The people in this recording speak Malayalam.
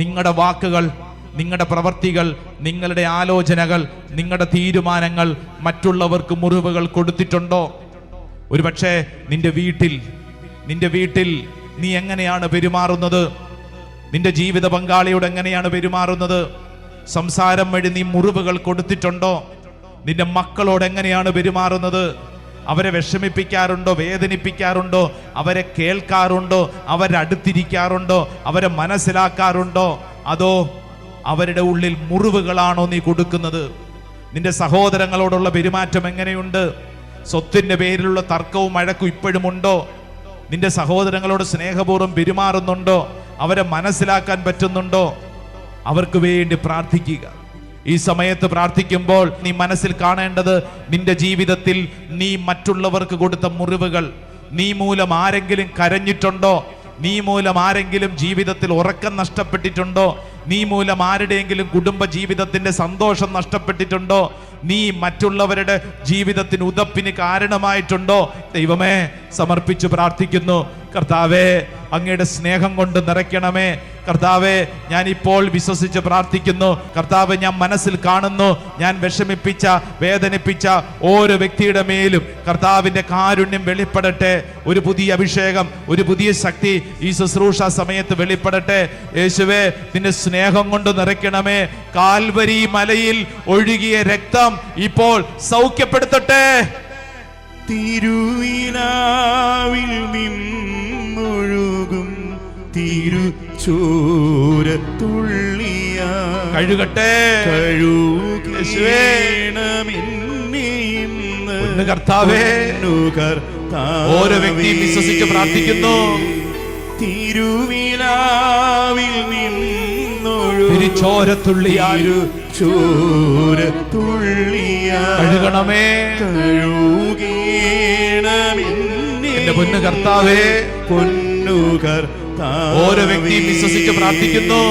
നിങ്ങളുടെ വാക്കുകൾ നിങ്ങളുടെ പ്രവർത്തികൾ നിങ്ങളുടെ ആലോചനകൾ നിങ്ങളുടെ തീരുമാനങ്ങൾ മറ്റുള്ളവർക്ക് മുറിവുകൾ കൊടുത്തിട്ടുണ്ടോ? ഒരുപക്ഷെ നിന്റെ വീട്ടിൽ നിന്റെ വീട്ടിൽ നീ എങ്ങനെയാണ് പെരുമാറുന്നത്? നിന്റെ ജീവിത പങ്കാളിയോട് എങ്ങനെയാണ് പെരുമാറുന്നത്? സംസാരം വഴി നീ മുറിവുകൾ കൊടുത്തിട്ടുണ്ടോ? നിന്റെ മക്കളോട് എങ്ങനെയാണ് പെരുമാറുന്നത്? അവരെ വിഷമിപ്പിക്കാറുണ്ടോ വേദനിപ്പിക്കാറുണ്ടോ അവരെ കേൾക്കാറുണ്ടോ അവരെ അടുത്തിരിക്കാറുണ്ടോ അവരെ മനസ്സിലാക്കാറുണ്ടോ? അതോ അവരുടെ ഉള്ളിൽ മുറിവുകളാണോ നീ കൊടുക്കുന്നത്? നിന്റെ സഹോദരങ്ങളോടുള്ള പെരുമാറ്റം എങ്ങനെയുണ്ട്? സ്വത്തിന്റെ പേരിലുള്ള തർക്കവും വഴക്കും ഇപ്പോഴും ഉണ്ടോ? നിന്റെ സഹോദരങ്ങളോട് സ്നേഹപൂർവം പെരുമാറുന്നുണ്ടോ? അവരെ മനസ്സിലാക്കാൻ പറ്റുന്നുണ്ടോ? അവർക്ക് വേണ്ടി പ്രാർത്ഥിക്കുക. ഈ സമയത്ത് പ്രാർത്ഥിക്കുമ്പോൾ നീ മനസ്സിൽ കാണേണ്ടത് നിന്റെ ജീവിതത്തിൽ നീ മറ്റുള്ളവർക്ക് കൊടുത്ത മുറിവുകൾ. നീ മൂലം ആരെങ്കിലും കരഞ്ഞിട്ടുണ്ടോ? നീ മൂലം ആരെങ്കിലും ജീവിതത്തിൽ ഉറക്കം നഷ്ടപ്പെട്ടിട്ടുണ്ടോ? നീ മൂലം ആരുടെയെങ്കിലും കുടുംബ ജീവിതത്തിന്റെ സന്തോഷം നഷ്ടപ്പെട്ടിട്ടുണ്ടോ? നീ മറ്റുള്ളവരുടെ ജീവിതത്തിന് ഉതപ്പിന് കാരണമായിട്ടുണ്ടോ? ദൈവമേ സമർപ്പിച്ചു പ്രാർത്ഥിക്കുന്നു. കർത്താവേ അങ്ങയുടെ സ്നേഹം കൊണ്ട് നിറയ്ക്കണമേ. കർത്താവെ ഞാൻ ഇപ്പോൾ വിശ്വസിച്ച് പ്രാർത്ഥിക്കുന്നു. കർത്താവ് ഞാൻ മനസ്സിൽ കാണുന്നു. ഞാൻ വിഷമിപ്പിച്ച വേദനിപ്പിച്ച ഓരോ വ്യക്തിയുടെ മേലും കർത്താവിന്റെ കാരുണ്യം വെളിപ്പെടട്ടെ. ഒരു പുതിയ അഭിഷേകം ഒരു പുതിയ ശക്തി ഈ ശുശ്രൂഷ സമയത്ത് വെളിപ്പെടട്ടെ. യേശുവേ നിന്റെ സ്നേഹം കൊണ്ട് നിറയ്ക്കണമേ. കാൽവരി മലയിൽ ഒഴുകിയ രക്തം ഇപ്പോൾ സൗഖ്യപ്പെടുത്തട്ടെ. തിരുവിനാവിൽ നിന്നൊഴുകും തിരുച്ചൂരത്തുള്ളിയ കഴുകട്ടെ. കഴുകേണമിന്ന് കർത്താവേ. ഓരോ വ്യക്തി വിശ്വസിച്ച് പ്രാർത്ഥിക്കുന്നു. തിരുവിലാവിൽ നിന്നൊഴുകും. ചൂരത്തുള്ളിയ കഴുകണമേ. കഴുകേണമിന്ന് പൊന്നു കർത്താവേ. പൊന്നു കർത്താവേ ഓരോ വ്യക്തിയും വിശ്വസിച്ച് പ്രാർത്ഥിക്കുന്നു.